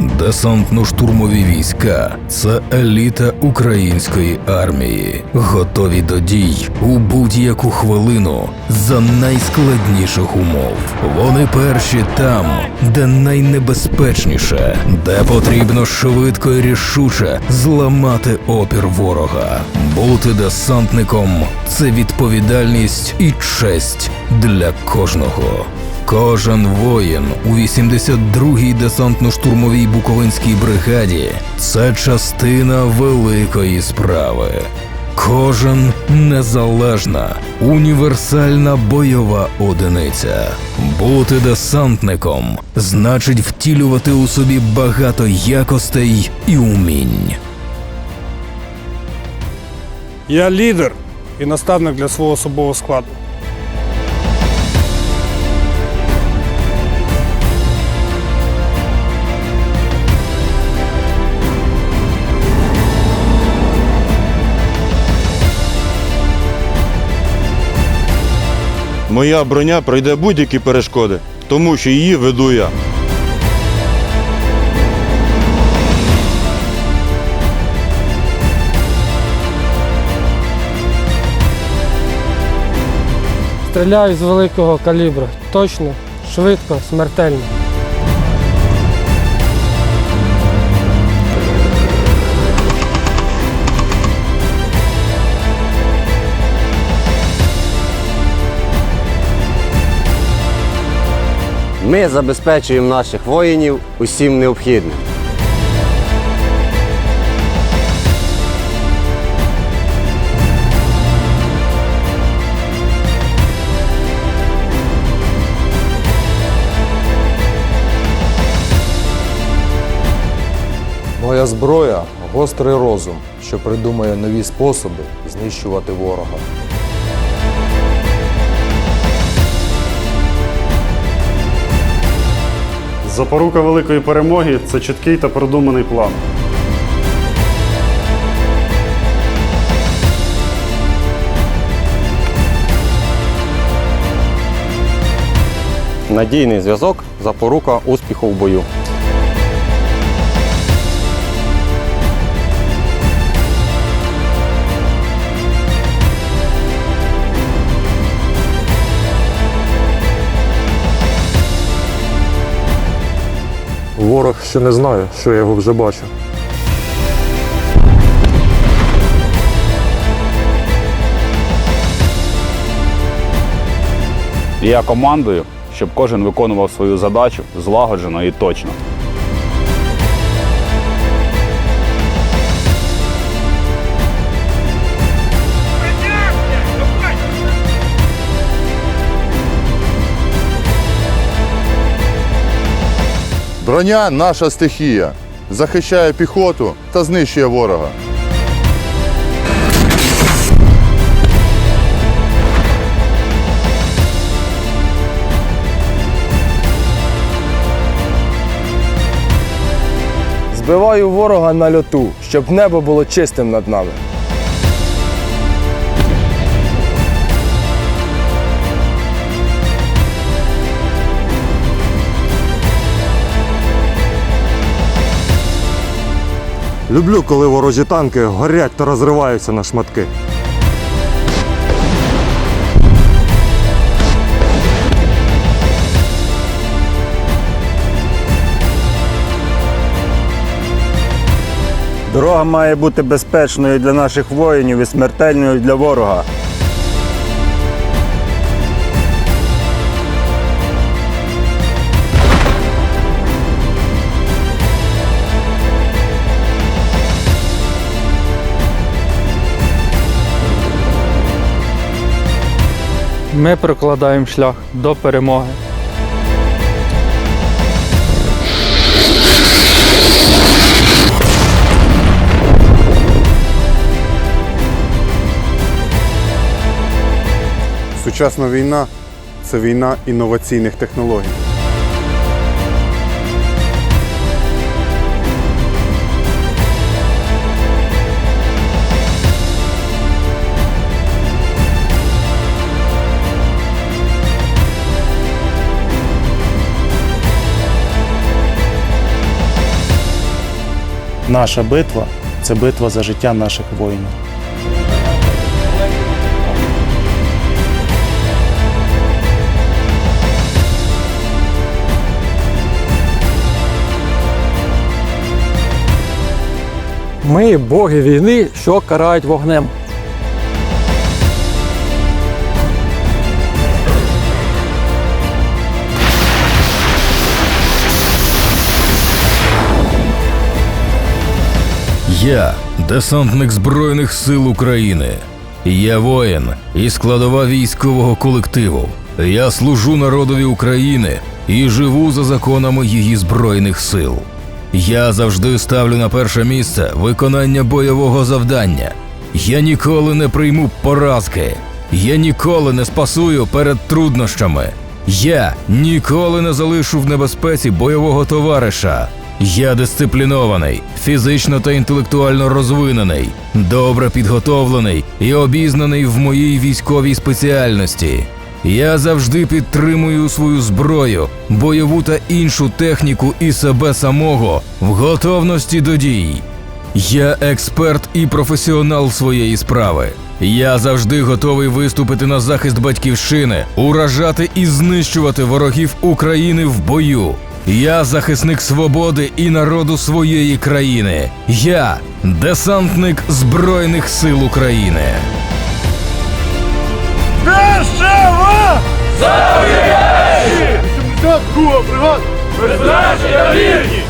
Десантно-штурмові війська це еліта української армії, готові до дій у будь-яку хвилину за найскладніших умов. Вони перші там, де найнебезпечніше, де потрібно швидко і рішуче зламати опір ворога. Бути десантником це відповідальність і честь для кожного. Кожен воїн у 82-й десантно-штурмовій Буковинській бригаді це частина великої справи. Кожен незалежна, універсальна бойова одиниця. Бути десантником значить втілювати у собі багато якостей і умінь. Я лідер і наставник для свого особового складу. Моя броня пройде будь-які перешкоди, тому що її веду я. Стріляю з великого калібру. Точно, швидко, смертельно. Ми забезпечуємо наших воїнів усім необхідним. Моя зброя гострий розум, що придумує нові способи знищувати ворога. Запорука великої перемоги це чіткий та продуманий план. Надійний зв'язок запорука успіху в бою. Ворог ще не знає, що я його вже бачу. Я командую, щоб кожен виконував свою задачу злагоджено і точно. Броня наша стихія. Захищає піхоту та знищує ворога. Збиваю ворога на льоту, щоб небо було чистим над нами. Люблю, коли ворожі танки горять та розриваються на шматки. Дорога має бути безпечною для наших воїнів і смертельною для ворога. Ми прокладаємо шлях до перемоги. Сучасна війна це війна інноваційних технологій. Наша битва це битва за життя наших воїнів. Ми боги війни, що карають вогнем. Я десантник Збройних сил України. Я воїн і складова військового колективу. Я служу народові України і живу за законами її збройних сил. Я завжди ставлю на перше місце виконання бойового завдання. Я ніколи не прийму поразки. Я ніколи не спасую перед труднощами. Я ніколи не залишу в небезпеці бойового товариша. Я дисциплінований, фізично та інтелектуально розвинений, добре підготовлений і обізнаний в моїй військовій спеціальності. Я завжди підтримую свою зброю, бойову та іншу техніку і себе самого в готовності до дій. Я експерт і професіонал своєї справи. Я завжди готовий виступити на захист батьківщини, уражати і знищувати ворогів України в бою. Я захисник свободи і народу своєї країни. Я десантник Збройних сил України. бригад! Безпечні та вірні!